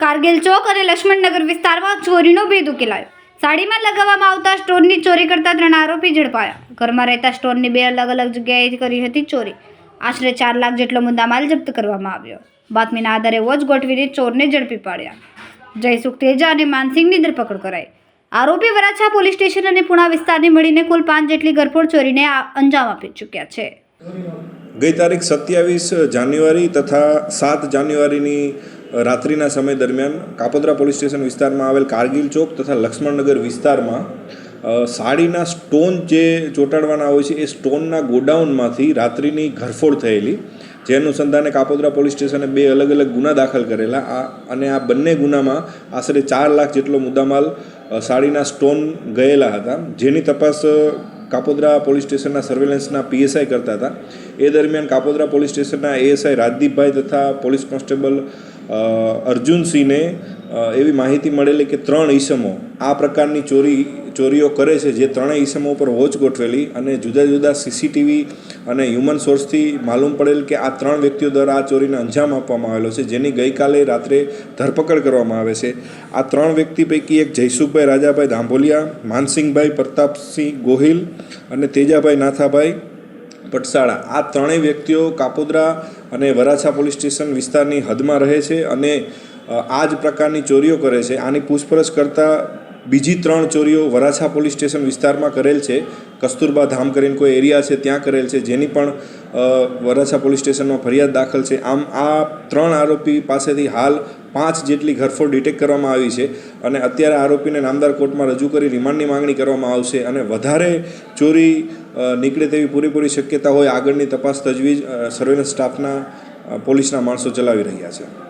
કારગિલ ચોક અને લક્ષ્મણનગર વિસ્તારમાં ચોરીનો ભેદ ઉકેલાયો. સાડીમાં લગાવવામાં આવતા સ્ટોનની ચોરી કરતા ત્રણ આરોપી ઝડપાયા. ઘરમાં રહેતા સ્ટોનની બે અલગ અલગ જગ્યાએ કરી હતી ચોરી. આશરે ચાર લાખ જેટલો મુદ્દામાલ જપ્ત કરવામાં આવ્યો. બાતમીના આધારે વોચ ગોઠવીને ચોરને ઝડપી પાડ્યા. જયસુખ તેજા અને માનસિંહની ધરપકડ કરાઈ. આરોપી વરાછા પોલીસ સ્ટેશન અને પુણા વિસ્તારની મળીને કુલ પાંચ જેટલી ગરફોડ ચોરીને અંજામ આપી ચૂક્યા છે. ગઈ તારીખ સત્યાવીસ જાન્યુઆરી તથા સાત જાન્યુઆરીની રાત્રિના સમય દરમિયાન કાપોદ્રા પોલીસ સ્ટેશન વિસ્તારમાં આવેલ કારગિલ ચોક તથા લક્ષ્મણનગર વિસ્તારમાં સાડીના સ્ટોન જે ચોંટાડવાના હોય છે એ સ્ટોનના ગોડાઉનમાંથી રાત્રિની ઘરફોડ થયેલી. જે અનુસંધાને કાપોદ્રા પોલીસ સ્ટેશને બે અલગ અલગ ગુના દાખલ કરેલા. આ અને આ બંને ગુનામાં આશરે ચાર લાખ જેટલો મુદ્દામાલ સાડીના સ્ટોન ગયેલા હતા. જેની તપાસ કાપોદ્રા પોલીસ સ્ટેશનના સર્વેલન્સના પીએસઆઈ કરતા હતા. એ દરમિયાન કાપોદ્રા પોલીસ સ્ટેશનના એએસઆઈ રાજદીપભાઈ તથા પોલીસ કોન્સ્ટેબલ અર્જુનસિંહને એવી માહિતી મળેલી કે ત્રણ ઈસમો આ પ્રકારની ચોરી ચોરીઓ કરે છે, જે ત્રણેય ઈસમો ઉપર વોચ ગોઠવેલી અને જુદા જુદા સીસીટીવી અને હ્યુમન સોર્સથી માલુમ પડેલ કે આ ત્રણ વ્યક્તિઓ દ્વારા આ ચોરીને અંજામ આપવામાં આવેલો છે, જેની ગઈકાલે રાત્રે ધરપકડ કરવામાં આવે છે. આ ત્રણ વ્યક્તિ પૈકી એક જયસુખભાઈ, રાજાભાઈ ધાંભોલિયા, માનસિંહભાઈ પ્રતાપસિંહ ગોહિલ અને તેજાભાઈ નાથાભાઈ પટસાળા. આ ત્રણેય વ્યક્તિઓ કાપોદ્રા અને વરાછા પોલીસ સ્ટેશન વિસ્તારની હદમાં રહે છે અને આ જ પ્રકારની ચોરીઓ કરે છે. આની પૂછપરછ કરતાં બીજી ત્રણ ચોરીઓ વરાછા પોલીસ સ્ટેશન વિસ્તારમાં કરેલ છે. કસ્તુરબા ધામ કરીને કોઈ એરિયા છે, ત્યાં કરેલ છે. જેની પણ વરાછા પોલીસ સ્ટેશનમાં ફરિયાદ દાખલ છે. આમ આ ત્રણ આરોપી પાસેથી હાલ પાંચ જેટલી ઘરફોડ ડિટેક્ટ કરવામાં આવી છે અને અત્યારે આરોપીને નામદાર કોર્ટમાં રજૂ કરી રિમાન્ડની માંગણી કરવામાં આવશે અને વધારે ચોરી નીકળે તેવી પૂરેપૂરી શક્યતા હોય આગળની તપાસ તજવીજ સર્વેલન્સ સ્ટાફના પોલીસના માણસો ચલાવી રહ્યા છે.